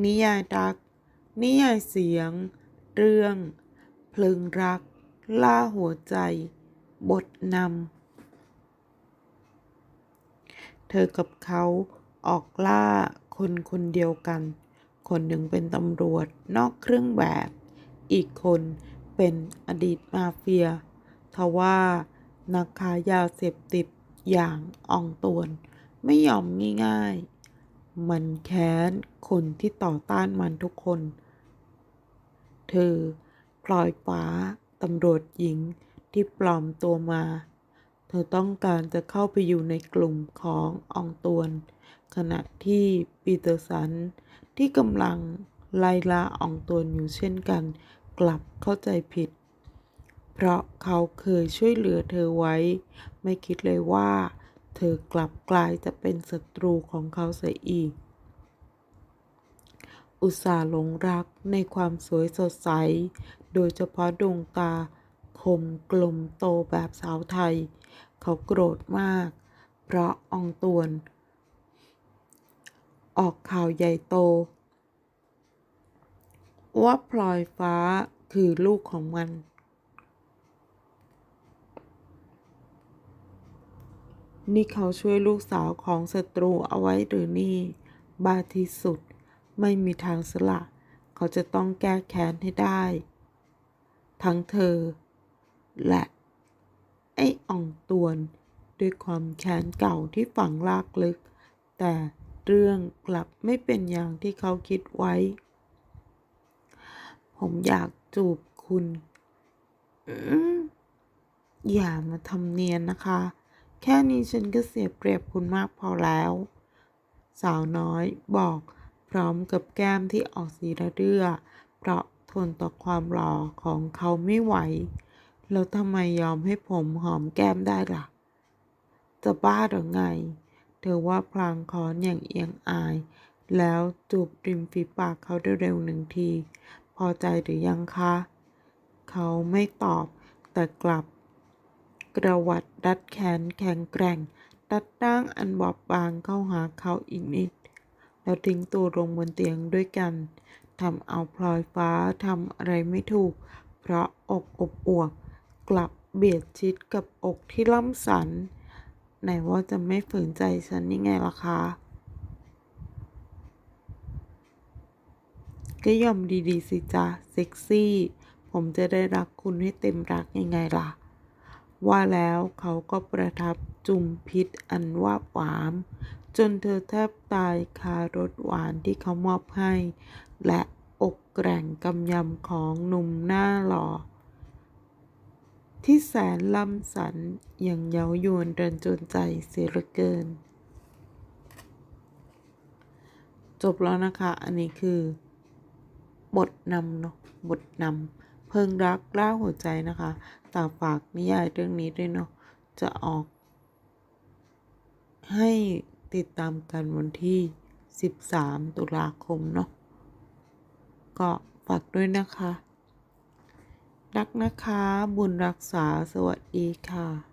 นิยายรัก นิยายเสียง เรื่อง เพลิงรัก ล่าหัวใจ บทนำ เธอกับเขาออกล่าคนคนเดียวกัน คนหนึ่งเป็นตำรวจนอกเครื่องแบบ อีกคนเป็นอดีตมาเฟีย ทว่านักค้ายาเสพติดอย่างอองตวน ไม่ยอมง่ายๆ มันแค้นคนที่ต่อต้านมันทุกคน เธอพลอยฟ้าตำรวจหญิงที่ปลอมตัวมา เธอต้องการจะเข้าไปอยู่ในกลุ่มของอองตวน ขณะที่ปีเตอร์สันที่กำลังไล่ล่าอองตวนอยู่เช่นกัน กลับเข้าใจผิด เพราะเขาเคยช่วยเหลือเธอไว้ ไม่คิดเลยว่า ธอกลับกลายจะเป็นศัตรูของเขาเสียอีก อุตส่าห์หลงรักในความสวยสดใส โดยเฉพาะดวงตา คมกลมโตแบบสาวไทย เขาโกรธมาก เพราะอองตวน ออกข่าวใหญ่โต ว่าพลอยฟ้าคือลูกของมัน นี่เขาช่วยลูกสาวของศัตรูเอาไว้หรือนี่ บ้าที่สุด ไม่มีทางสละ เขาจะต้องแก้แค้นให้ได้ ทั้งเธอ และ ไอ้อ่องตวน ด้วยความแค้นเก่าที่ฝังลากลึก แต่เรื่องกลับไม่เป็นอย่างที่เขาคิดไว้ ผมอยากจูบคุณอืมอย่ามาทำเนียนนะคะ แค่นี้ฉันก็เสียเปรียบคุณมากพอแล้ว สาวน้อยบอกพร้อมกับแก้มที่ออกสีระเรื่อ เพราะทนต่อความหล่อของเขาไม่ไหว แล้วทำไมยอมให้ผมหอมแก้มได้ล่ะ จะบ้าหรือไง เธอว่าพลางคอนอย่างเอียงอาย แล้วจูบริมฝีปากเขาเร็วๆหนึ่งที พอใจหรือยังคะ เขาไม่ตอบแต่กลับ กระวัดดัดแขนแข็งแกร่ง ดัดด้างอันบอบบางเข้าหาเขาอีกนิด แล้วทิ้งตัวลงบนเตียงด้วยกันทำเอาพลอยฟ้าทำอะไรไม่ถูก เพราะอกอบอวบกลับเบียดชิดกับอกที่ล่ำสัน ไหนว่าจะไม่ฝืนใจฉันยังไงล่ะคะ ก็ยอมดีๆสิจ๊ะ เซ็กซี่ ผมจะได้รักคุณให้เต็มรักยังไงล่ะ ว่าแล้วเขาก็ประทับจุมพิษอันว่าบหวาม จนเธอแทบตายคารสหวานที่เขามอบให้ และอกแกร่งกำยำของหนุ่มหน้าหล่อ ที่แสนลำสันอย่างเย้ายวนเดินจนใจเสียเหลือเกิน จบแล้วนะคะ อันนี้คือบทนำเนาะบทนำเพิ่งรักล่าหัวใจนะคะ ต่าฝากนิยายเรื่องนี้ด้วยเนาะจะออก ให้ติดตามกันวันที่ 13 ตุลาคมเนาะก็ฝากด้วยนะคะ รักนะคะ บุญรักษาสวัสดีค่ะ